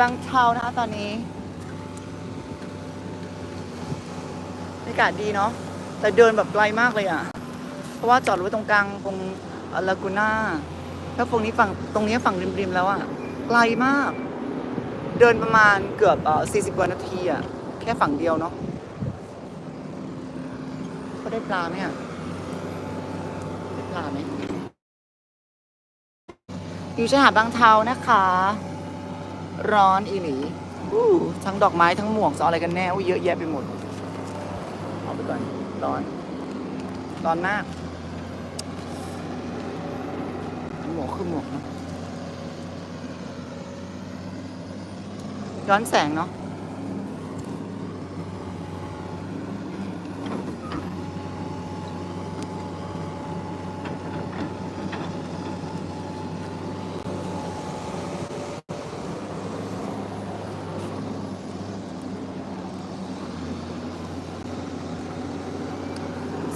บางเทานะคะตอนนี้บรรยากาศดีเนาะแต่เดินแบบไกลมากเลยอะ เพราะว่าจอดรถตรงกลางตรงลากูน่าแล้วตรงนี้ฝั่งตรงนี้ฝั่งริมๆแล้วอะ ไกลมาก เดินประมาณเกือบเอ่อ40กว่านาทีอะ แค่ฝั่งเดียวเนาะเขาได้ปลาไหมอะได้ปลาไหมอยู่ชายหาดบางเทานะคะ ร้อนอีหลีอู้ทั้งดอกไม้ทั้งหมวกซออะไรกันแน่อู้เยอะแยะไปหมดเอาไปก่อนร้อน ร้อนมาก หมวกคือหมวกนะย้อนแสงเนาะ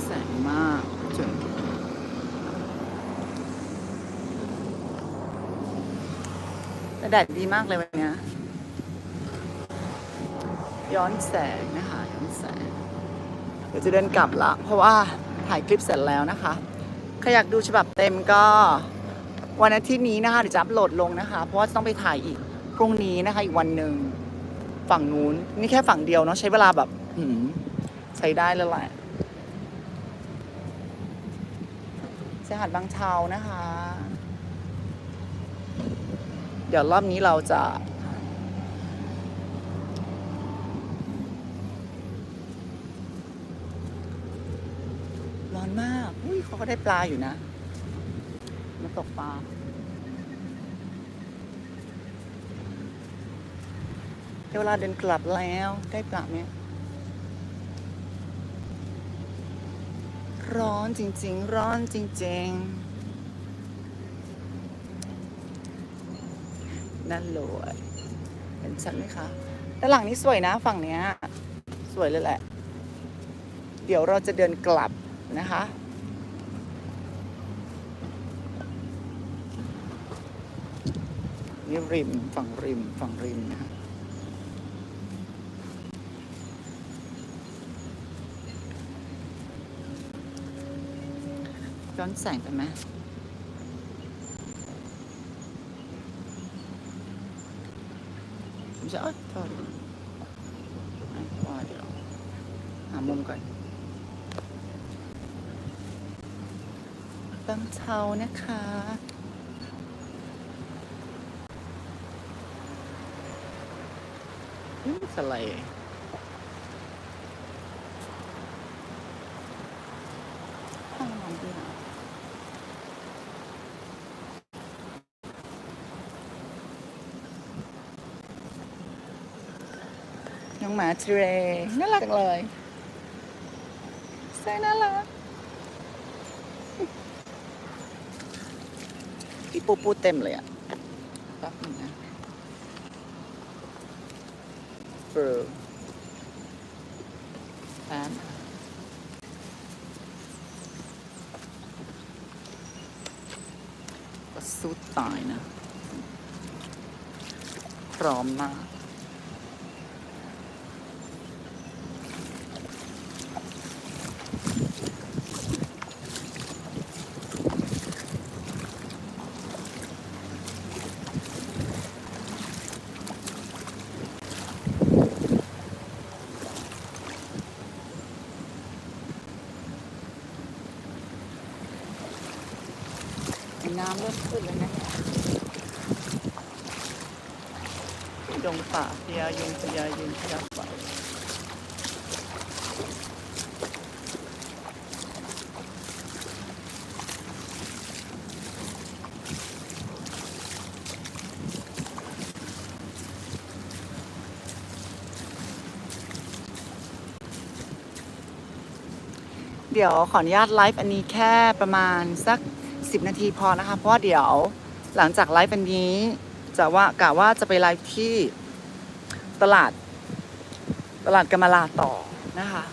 แสงมากจน แต่แดดดีมากเลยวันนี้ย้อนแสงนะคะย้อนแสง เดี๋ยวจะเดินกลับละ เพราะว่าถ่ายคลิปเสร็จแล้วนะคะใครอยากดูฉบับเต็มก็วันอาทิตย์นี้นะคะเดี๋ยวจะอัพโหลดลงนะคะ เพราะว่าจะต้องไปถ่ายอีกพรุ่งนี้นะคะ อีกวันหนึ่งฝั่งนู้นนี่แค่ฝั่งเดียวเนาะใช้เวลาแบบหืมใช้ได้แล้วแหละชายหาดบางเทานะคะ เดี๋ยวรอบนี้เราจะร้อนมาก อุ้ยเขาก็ได้ปลาอยู่นะ มาตกปลา เดี๋ยวเวลาเดินกลับแล้วได้ปลาไหมร้อนจริง ๆ ร้อนจริง ๆ นั่นเลยเห็นชัดไหมคะด้านหลังนี้สวยนะฝั่งเนี้ยสวยเลยแหละ เดี๋ยวเราจะเดินกลับนะคะนี่ริมฝั่งริมฝั่งริมนะคะย้อนแสงไปไหม ผมจะเออโทษไม่ว่าเดี๋ยวหามุมก่อนบางเทานะคะอืมอะไลด์างหลังดีนะ น้องหมาเทรน่ารักจังเลยใส่น่ารักพี่ปูปูเต็มเลยอะแป๊บหนึงนะเฟอร์แป๊บก็สู้ตายนะ พร้อมมาก น้ำเริ่มขึ้นแล้วนะดงป่าพญายุงพญายุงพญาป่าเดี๋ยวขออนุญาตไลฟ์อันนี้แค่ประมาณสัก 10 นาทีพอนะคะ เพราะเดี๋ยวหลังจากไลฟ์อันนี้จะว่ากะว่าจะไปไลฟ์ที่ตลาด ตลาดกำมะลาต่อนะคะ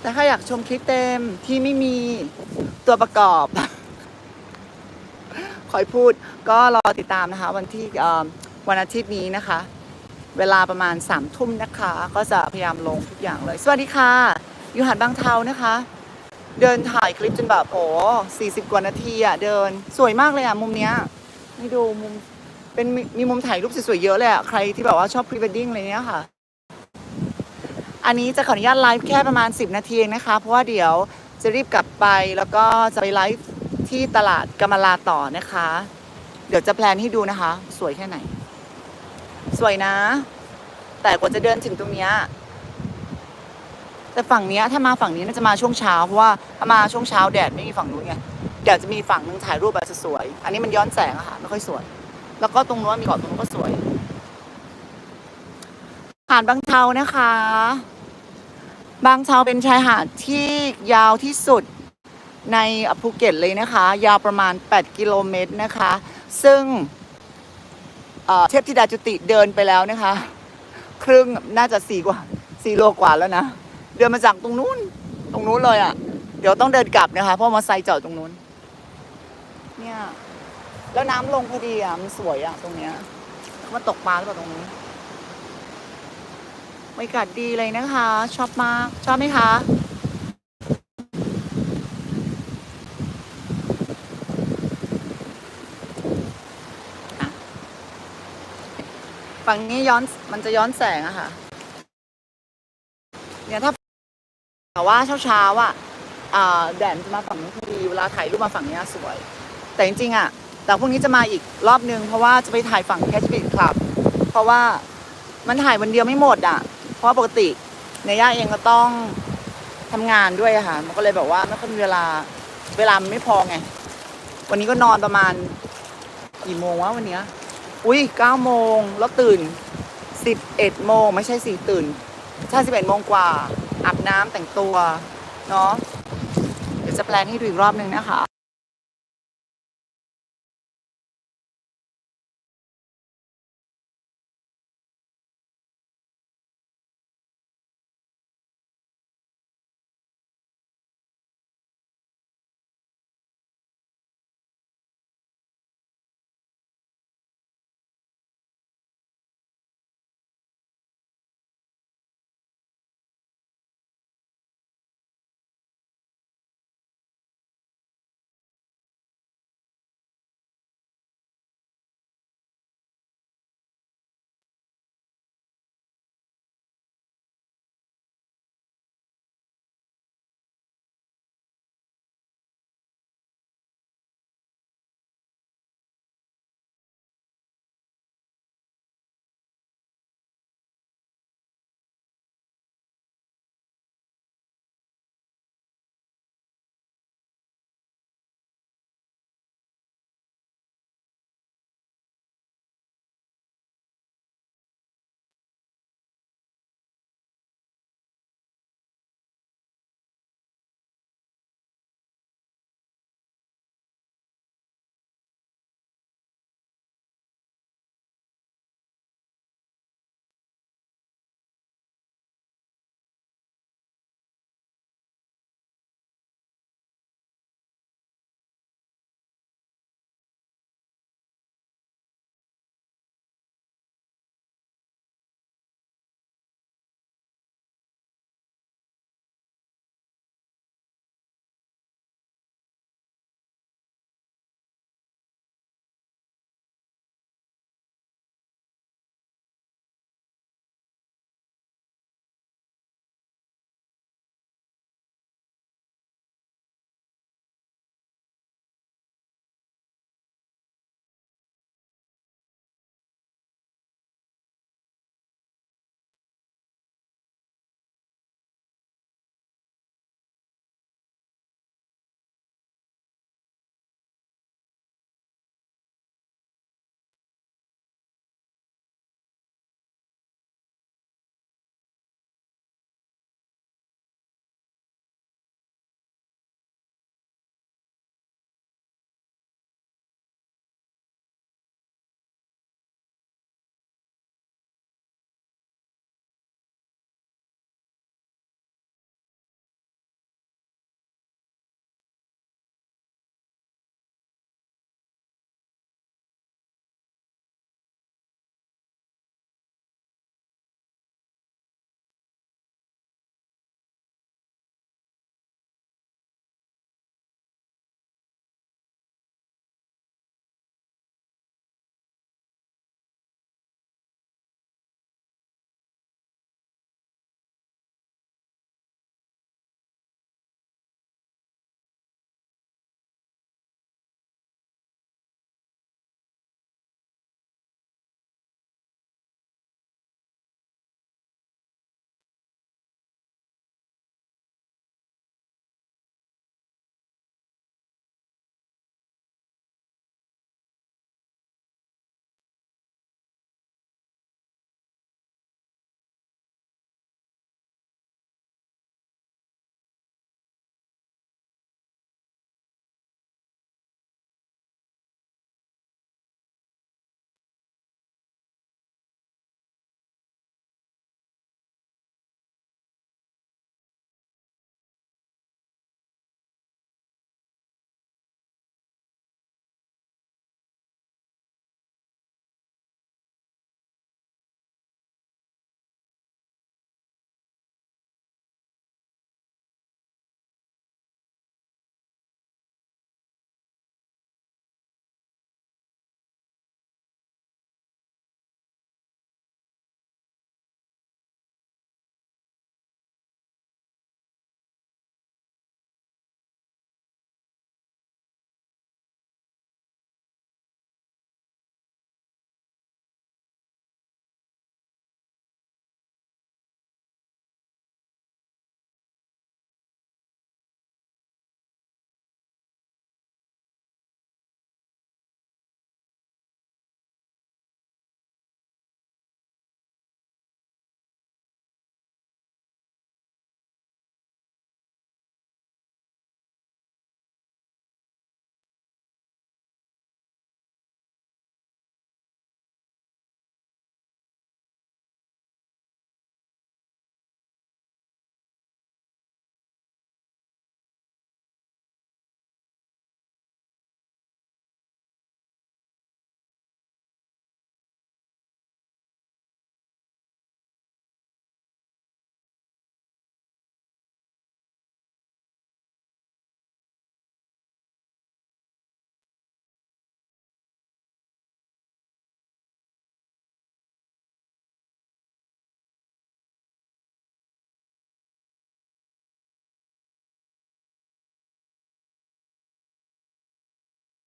แต่ถ้าอยากชมคลิปเต็มที่ไม่มีตัวประกอบ คอยพูดก็รอติดตามนะคะ วันที่วันอาทิตย์นี้นะคะ เวลาประมาณสามทุ่มนะคะ ก็จะพยายามลงทุกอย่างเลย สวัสดีค่ะ อยู่หาดบางเทานะคะ เดินถ่ายคลิปจนแบบโอ้สี่สิบกว่านาทีอะเดินสวยมากเลยอะมุมเนี้ยนี่ดูมุมเป็นมีมีมุมถ่ายรูปสวยๆเยอะเลยอะใครที่แบบว่าชอบพรีเวดดิ้งอะไรเนี้ยค่ะ อันนี้จะขออนุญาตไลฟ์แค่ประมาณ 10 นาทีเองนะคะ เพราะว่าเดี๋ยวจะรีบกลับไปแล้วก็จะไปไลฟ์ที่ตลาดกำมะลาต่อนะคะ เดี๋ยวจะแพลนให้ดูนะคะ สวยแค่ไหน สวยนะ แต่กว่าจะเดินถึงตรงเนี้ย แต่ฝั่งเนี้ยถ้ามาฝั่งนี้น่าจะมาช่วงเช้าเพราะว่าถ้ามาช่วงเช้าแดดไม่มีฝั่งนู้นไงเดี๋ยวจะมีฝั่งนึงถ่ายรูปแบบสวยอันนี้มันย้อนแสงอะค่ะไม่ค่อยสวย แล้วก็ตรงนู้นมีเกาะตรงนู้นก็สวยหาดบางเทานะคะ บางเทาเป็นชายหาดที่ยาวที่สุดในภูเก็ตเลยนะคะ ยาวประมาณ 8 กิโลเมตรนะคะ ซึ่งเอ่อเทพธิดาจุติเดินไปแล้วนะคะ ครึ่งน่าจะสี่กว่าสี่โลกว่าแล้วนะ เดินมาจากตรงนู้น ตรงนู้นเลยอะ่ะ เดี๋ยวต้องเดินกลับนะคะ เพราะมอเตอร์ไซค์จอดตรงนู้น เนี่ย แล้วน้ำลงพอดีอะ มันสวยอะ ตรงเนี้ยมาตกปลาหรือเปล่าตรงนี้บรรยากาศดีเลยนะคะ ชอบมาก ชอบไหมคะฝั่งนี้ย้อนมันจะย้อนแสงอะค่ะ เนี่ยถ้า แต่ว่าเช้าเช้าๆอะอ่าแดดมันจะมาฝั่งนี้พอดีเวลาถ่ายรูปมาฝั่งนี้สวย แต่จริงๆอะแต่พรุ่งนี้จะมาอีกรอบนึง เพราะว่าจะไปถ่ายฝั่งแคชปิดคลับ เพราะว่ามันถ่ายวันเดียวไม่หมดอะ เพราะว่าปกติเนย่าเองก็ต้องทำงานด้วยค่ะ มันก็เลยแบบว่าไม่ค่อยมีเวลาเวลามันไม่พอไง วันนี้ก็นอนประมาณกี่โมงวะวันเนี้ย อุ้ยเก้าโมงแล้วตื่นสิบเอ็ดโมงไม่ใช่สี่ตื่นใช่สิบเอ็ดโมงกว่า อาบน้ำแต่งตัวเนาะเดี๋ยวจะแปลนให้ดูอีกรอบนึงนะคะ